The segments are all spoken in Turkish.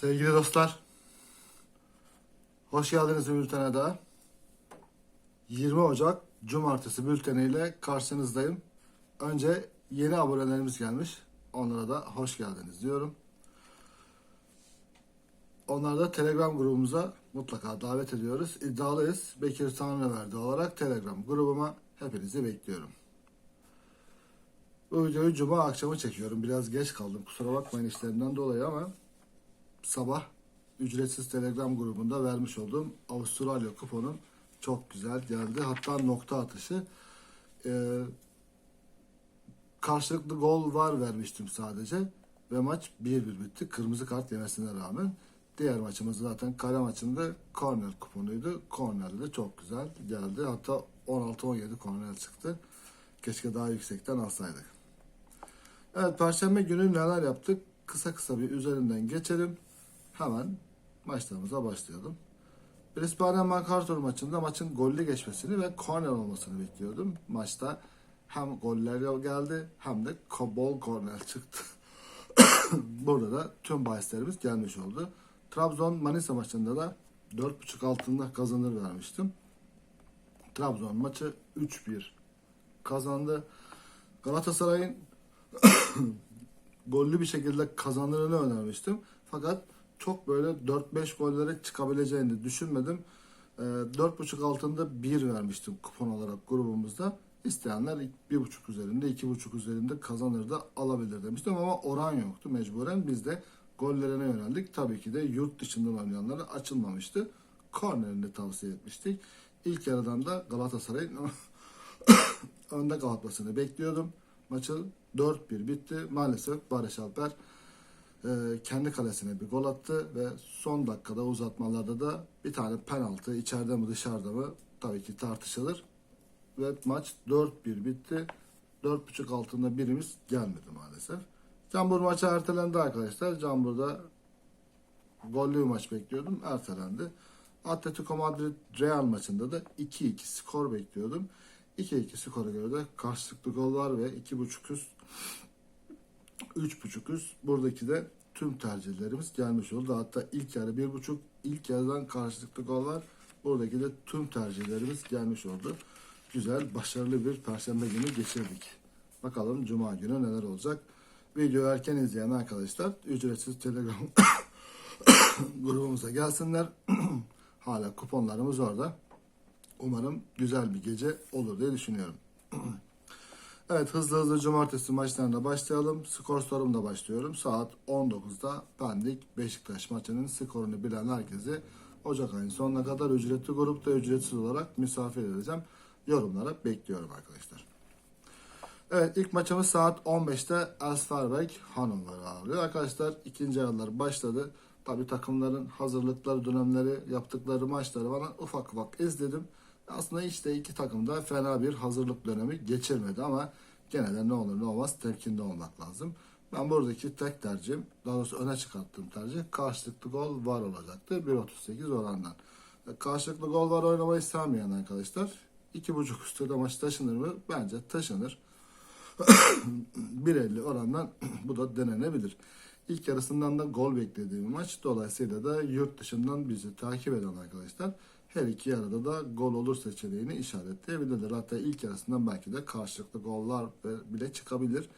Sevgili dostlar, hoş geldiniz bültene daha. 20 Ocak Cumartesi bülteniyle karşınızdayım. Önce yeni abonelerimiz gelmiş. Onlara da hoş geldiniz diyorum. Onları da Telegram grubumuza mutlaka davet ediyoruz. İddialıyız. Bekir Tanrıverdi olarak Telegram grubuma hepinizi bekliyorum. Bu videoyu Cuma akşamı çekiyorum. Biraz geç kaldım. Kusura bakmayın işlerimden dolayı ama sabah ücretsiz Telegram grubunda vermiş olduğum Avustralya kuponum çok güzel geldi. Hatta nokta atışı. Ee, karşılıklı gol var vermiştim sadece. Ve maç 1-1 bitti. Kırmızı kart yemesine rağmen. Diğer maçımız zaten kale maçında korner kuponuydu. Kornerde de çok güzel geldi. Hatta 16-17 korner çıktı. Keşke daha yüksekten alsaydık. Evet Perşembe günü neler yaptık? Kısa kısa bir üzerinden geçelim. Hemen maçlarımıza başlayalım. Brisbane MacArthur maçında maçın gollü geçmesini ve korner olmasını bekliyordum. Maçta hem goller geldi hem de bol korner çıktı. Burada da tüm bahislerimiz gelmiş oldu. Trabzon Manisa maçında da 4.5 altında kazanır vermiştim. Trabzon maçı 3-1 kazandı. Galatasaray'ın gollü bir şekilde kazanırını önermiştim. Fakat çok böyle 4-5 gollere çıkabileceğini düşünmedim. Ee, 4.5 altında 1 vermiştim kupon olarak grubumuzda. İsteyenler 1.5 üzerinde, 2.5 üzerinde kazanır da alabilir demiştim ama oran yoktu mecburen. Biz de gollerine yöneldik. Tabii ki de yurt dışından oynayanlara açılmamıştı. Kornerini tavsiye etmiştik. İlk yarıdan da Galatasaray'ın önde kapatmasını bekliyordum. Maçı 4-1 bitti. Maalesef Barış Alper e, kendi kalesine bir gol attı ve son dakikada uzatmalarda da bir tane penaltı içeride mi dışarıda mı tabii ki tartışılır. Ve maç 4-1 bitti. 4.5 altında birimiz gelmedi maalesef. Cambur maçı ertelendi arkadaşlar. Cambur'da gollü bir maç bekliyordum. Ertelendi. Atletico Madrid Real maçında da 2-2 skor bekliyordum. 2-2 skora göre de karşılıklı gol var ve 2.5 üst 3.5 üst. Buradaki de tüm tercihlerimiz gelmiş oldu. Hatta ilk yarı 1.5 ilk yarıdan karşılıklı gol var. Buradaki de tüm tercihlerimiz gelmiş oldu. Güzel, başarılı bir perşembe günü geçirdik. Bakalım cuma günü neler olacak. Video erken izleyen arkadaşlar ücretsiz Telegram grubumuza gelsinler. Hala kuponlarımız orada. Umarım güzel bir gece olur diye düşünüyorum. evet hızlı hızlı cumartesi maçlarına başlayalım. Skor sorumla başlıyorum. Saat 19'da Pendik Beşiktaş maçının skorunu bilen herkesi Ocak ayının sonuna kadar ücretli grupta ücretsiz olarak misafir edeceğim. Yorumlara bekliyorum arkadaşlar. Evet ilk maçımız saat 15'te Elsfarberg Hannover'ı ağırlıyor. Arkadaşlar ikinci yarılar başladı. Tabi takımların hazırlıkları dönemleri yaptıkları maçları bana ufak ufak izledim. Aslında de iki takım da fena bir hazırlık dönemi geçirmedi ama gene de ne olur ne olmaz temkinli olmak lazım. Ben buradaki tek tercihim, daha doğrusu öne çıkarttığım tercih karşılıklı gol var olacaktır 1.38 orandan. Karşılıklı gol var oynamayı sevmeyen arkadaşlar 2.5 üstü de maç taşınır mı? Bence taşınır. 1.50 orandan bu da denenebilir. İlk yarısından da gol beklediğim maç. Dolayısıyla da yurt dışından bizi takip eden arkadaşlar her iki yarıda da gol olur seçeneğini işaretleyebilirler. Hatta ilk yarısından belki de karşılıklı gollar bile çıkabilir.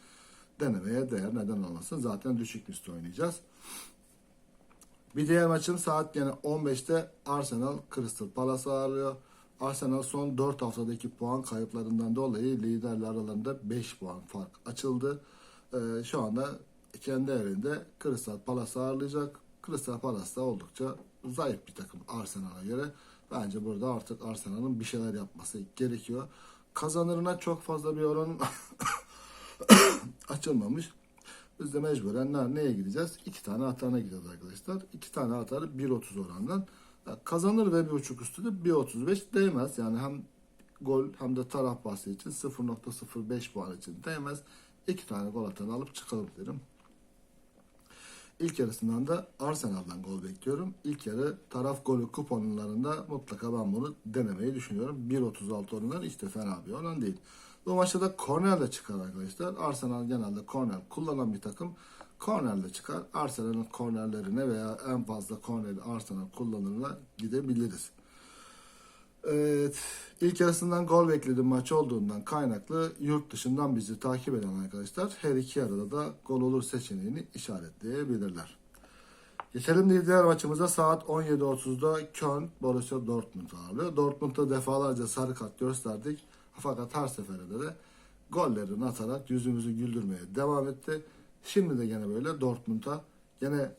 Denemeye değer neden olmasın. Zaten düşük üstü oynayacağız. Bir diğer maçım saat yine 15'te Arsenal Crystal Palace ağırlıyor. Arsenal son 4 haftadaki puan kayıplarından dolayı liderler aralarında 5 puan fark açıldı. Ee, şu anda kendi evinde Crystal Palace ağırlayacak. Crystal Palace da oldukça zayıf bir takım Arsenal'a göre. Bence burada artık Arsenal'ın bir şeyler yapması gerekiyor. Kazanırına çok fazla bir oran açılmamış. Biz de mecburen neye gideceğiz? İki tane atana gideceğiz arkadaşlar. İki tane atarı 1.30 orandan. Kazanır ve bir buçuk üstü de 1.35 değmez. Yani hem gol hem de taraf bahsi için 0.05 puan için değmez. İki tane gol atanı alıp çıkalım derim. İlk yarısından da Arsenal'dan gol bekliyorum. İlk yarı taraf golü kuponlarında mutlaka ben bunu denemeyi düşünüyorum. 1.36 oranlar işte fena bir oran değil. Bu maçta da korner de çıkar arkadaşlar. Arsenal genelde korner kullanan bir takım. kornerle çıkar. Arsenal'ın kornerlerine veya en fazla korneri Arsenal kullanırına gidebiliriz. Evet, ilk yarısından gol bekledim maç olduğundan kaynaklı yurt dışından bizi takip eden arkadaşlar her iki yarıda da gol olur seçeneğini işaretleyebilirler. Geçelim de diğer maçımıza saat 17.30'da Köln Borussia Dortmund ağırlıyor. Dortmund'da defalarca sarı kart gösterdik. Fakat her seferinde de gollerini atarak yüzümüzü güldürmeye devam etti. Şimdi de gene böyle Dortmund'a gene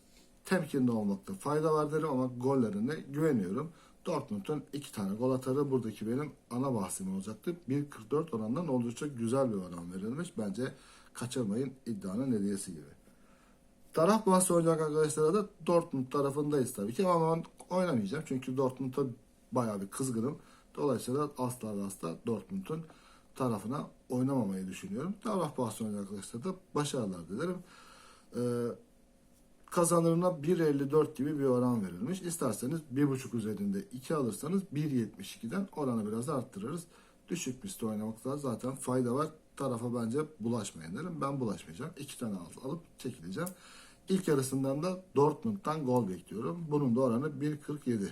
temkinli olmakta fayda var derim ama gollerine güveniyorum. Dortmund'un iki tane gol atarı buradaki benim ana bahsim olacaktı. 1.44 orandan oldukça güzel bir oran verilmiş. Bence kaçırmayın iddianın hediyesi gibi. Taraf bahsi oynayacak arkadaşlara da Dortmund tarafındayız tabii ki ama ben oynamayacağım. Çünkü Dortmund'a bayağı bir kızgınım. Dolayısıyla asla ve asla Dortmund'un tarafına oynamamayı düşünüyorum. Taraf bahsi oynayacak arkadaşlara da başarılar dilerim. Ee, kazanırına 1.54 gibi bir oran verilmiş. İsterseniz 1.5 üzerinde 2 alırsanız 1.72'den oranı biraz arttırırız. Düşük misli oynamakta zaten fayda var. Tarafa bence bulaşmayın derim. Ben bulaşmayacağım. 2 tane al- alıp çekileceğim. İlk yarısından da Dortmund'dan gol bekliyorum. Bunun da oranı 1.47.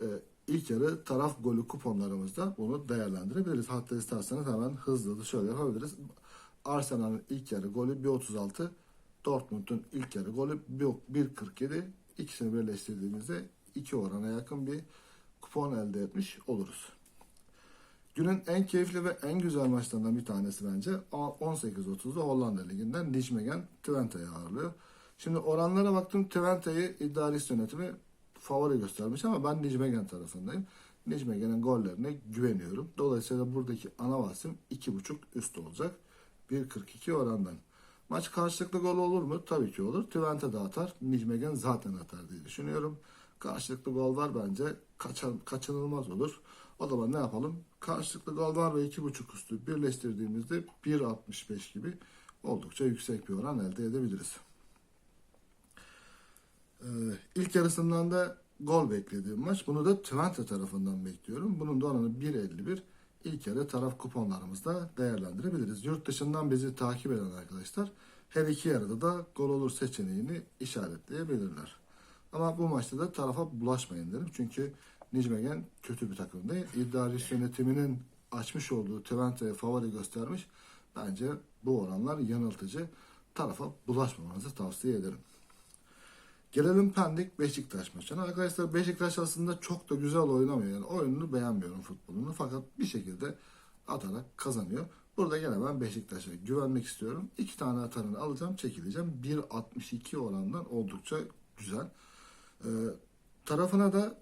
Ee, ilk yarı taraf golü kuponlarımızda bunu değerlendirebiliriz. Hatta isterseniz hemen hızlı şöyle yapabiliriz. Arsenal'ın ilk yarı golü 1.36. Dortmund'un ilk yarı golü 1.47. İkisini birleştirdiğimizde iki orana yakın bir kupon elde etmiş oluruz. Günün en keyifli ve en güzel maçlarından bir tanesi bence 18.30'da Hollanda Ligi'nden Nijmegen Twente'yi ağırlıyor. Şimdi oranlara baktım Twente'yi iddia risk yönetimi favori göstermiş ama ben Nijmegen tarafındayım. Nijmegen'in gollerine güveniyorum. Dolayısıyla buradaki ana bahsim 2.5 üst olacak. 1.42 orandan. Maç karşılıklı gol olur mu? Tabii ki olur. Twente de atar. Nijmegen zaten atar diye düşünüyorum. Karşılıklı gol var bence. Kaçan, kaçınılmaz olur. O zaman ne yapalım? Karşılıklı gol var ve 2.5 üstü birleştirdiğimizde 1.65 gibi oldukça yüksek bir oran elde edebiliriz. Ee, ilk yarısından da gol beklediğim maç. Bunu da Twente tarafından bekliyorum. Bunun da oranı 1.51. İlk yarı taraf kuponlarımızda değerlendirebiliriz. Yurt dışından bizi takip eden arkadaşlar her iki yarıda da gol olur seçeneğini işaretleyebilirler. Ama bu maçta da tarafa bulaşmayın derim. Çünkü Nijmegen kötü bir takım değil. İddia risk yönetiminin açmış olduğu Twente'ye favori göstermiş. Bence bu oranlar yanıltıcı. Tarafa bulaşmamanızı tavsiye ederim. Gelelim Pendik Beşiktaş maçına. Arkadaşlar Beşiktaş aslında çok da güzel oynamıyor. Yani oyununu beğenmiyorum futbolunu. Fakat bir şekilde atarak kazanıyor. Burada gene ben Beşiktaş'a güvenmek istiyorum. İki tane atarını alacağım, çekileceğim. 1.62 orandan oldukça güzel. Ee, tarafına da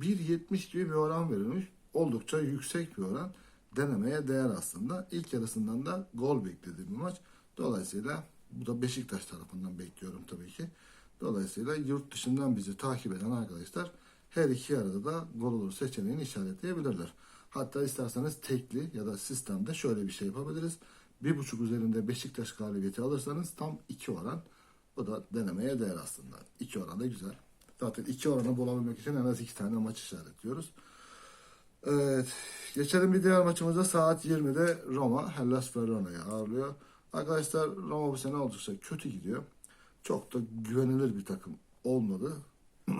1.70 gibi bir oran verilmiş. Oldukça yüksek bir oran. Denemeye değer aslında. İlk yarısından da gol beklediğim bir maç. Dolayısıyla bu da Beşiktaş tarafından bekliyorum tabii ki. Dolayısıyla yurt dışından bizi takip eden arkadaşlar her iki yarıda da gol olur seçeneğini işaretleyebilirler. Hatta isterseniz tekli ya da sistemde şöyle bir şey yapabiliriz. Bir buçuk üzerinde Beşiktaş galibiyeti alırsanız tam iki oran. Bu da denemeye değer aslında. İki oran da güzel. Zaten iki oranı bulabilmek için en az iki tane maç işaretliyoruz. Evet. Geçelim bir diğer maçımıza saat 20'de Roma Hellas Verona'yı ağırlıyor. Arkadaşlar Roma bu sene oldukça kötü gidiyor. Çok da güvenilir bir takım olmadı.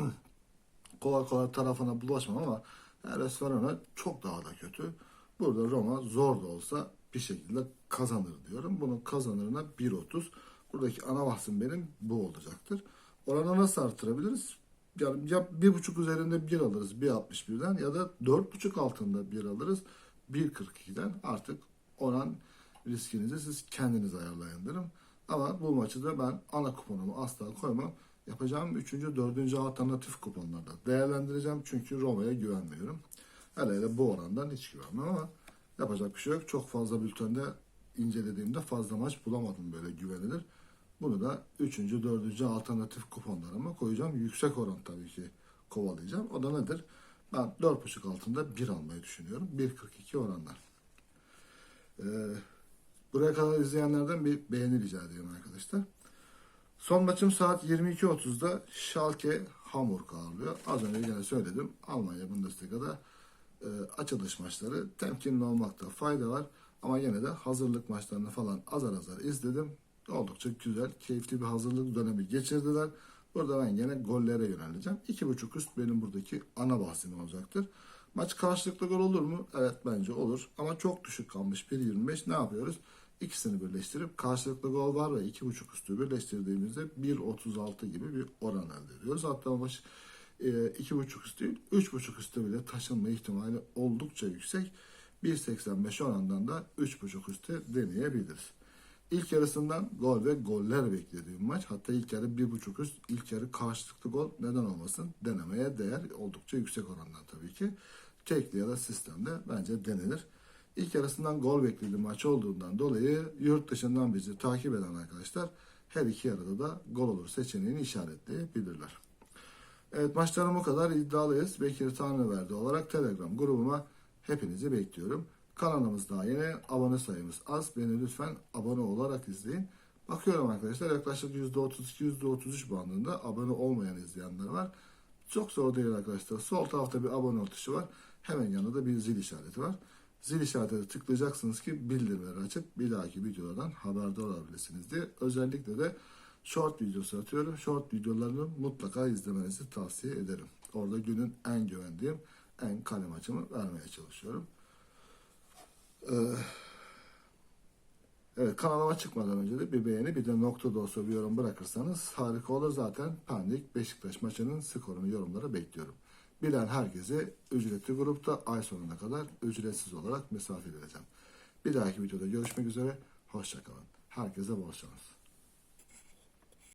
kolay kolay tarafına bulaşmam ama Hellas Verona çok daha da kötü. Burada Roma zor da olsa bir şekilde kazanır diyorum. Bunun kazanırına 1.30. Buradaki ana bahsim benim bu olacaktır. Oranı nasıl artırabiliriz? Yani ya bir buçuk üzerinde bir alırız 1.61'den ya da dört buçuk altında bir alırız 1.42'den artık oran riskinizi siz kendiniz ayarlayın derim. Ama bu maçı da ben ana kuponumu asla koymam. Yapacağım 3. 4. alternatif kuponlarda değerlendireceğim. Çünkü Roma'ya güvenmiyorum. Hele hele bu orandan hiç güvenmem ama yapacak bir şey yok. Çok fazla bültende incelediğimde fazla maç bulamadım böyle güvenilir. Bunu da 3. 4. alternatif kuponlarıma koyacağım. Yüksek oran tabii ki kovalayacağım. O da nedir? Ben 4.5 altında 1 almayı düşünüyorum. 1.42 oranlar. Ee, buraya kadar izleyenlerden bir beğeni rica ediyorum arkadaşlar. Son maçım saat 22.30'da Schalke Hamburg ağırlıyor. Az önce yine söyledim. Almanya Bundesliga'da e, açılış maçları temkinli olmakta fayda var. Ama yine de hazırlık maçlarını falan azar azar izledim. oldukça güzel, keyifli bir hazırlık dönemi geçirdiler. Burada ben yine gollere yöneleceğim. 2.5 üst benim buradaki ana bahsim olacaktır. Maç karşılıklı gol olur mu? Evet bence olur. Ama çok düşük kalmış 1.25 ne yapıyoruz? İkisini birleştirip karşılıklı gol var ve 2.5 üstü birleştirdiğimizde 1.36 gibi bir oran elde ediyoruz. Hatta baş, e, 2.5 üstü değil 3.5 üstü bile taşınma ihtimali oldukça yüksek. 1.85 orandan da 3.5 üstü deneyebiliriz. İlk yarısından gol ve goller beklediğim maç. Hatta ilk yarı 1.5 üst, ilk yarı karşılıklı gol neden olmasın denemeye değer oldukça yüksek orandan tabii ki. Tekli ya da sistemde bence denilir. İlk yarısından gol beklediğim maç olduğundan dolayı yurt dışından bizi takip eden arkadaşlar her iki yarıda da gol olur seçeneğini işaretleyebilirler. Evet maçlarım bu kadar iddialıyız. Bekir Tanrıverdi olarak Telegram grubuma hepinizi bekliyorum. Kanalımız daha yeni. Abone sayımız az. Beni lütfen abone olarak izleyin. Bakıyorum arkadaşlar yaklaşık %32-%33 bandında abone olmayan izleyenler var. Çok zor değil arkadaşlar. Sol tarafta bir abone tuşu var. Hemen yanında da bir zil işareti var. Zil işaretine tıklayacaksınız ki bildirimleri açıp bir dahaki videolardan haberdar olabilirsiniz diye. Özellikle de short videosu atıyorum. Short videolarını mutlaka izlemenizi tavsiye ederim. Orada günün en güvendiğim, en kalem açımı vermeye çalışıyorum. Ee, Evet kanalıma çıkmadan önce de bir beğeni bir de nokta da olsa bir yorum bırakırsanız harika olur zaten. Pendik Beşiktaş maçının skorunu yorumlara bekliyorum. Bilen herkese ücretli grupta ay sonuna kadar ücretsiz olarak misafir edeceğim. Bir dahaki videoda görüşmek üzere. Hoşçakalın. Herkese bol şans.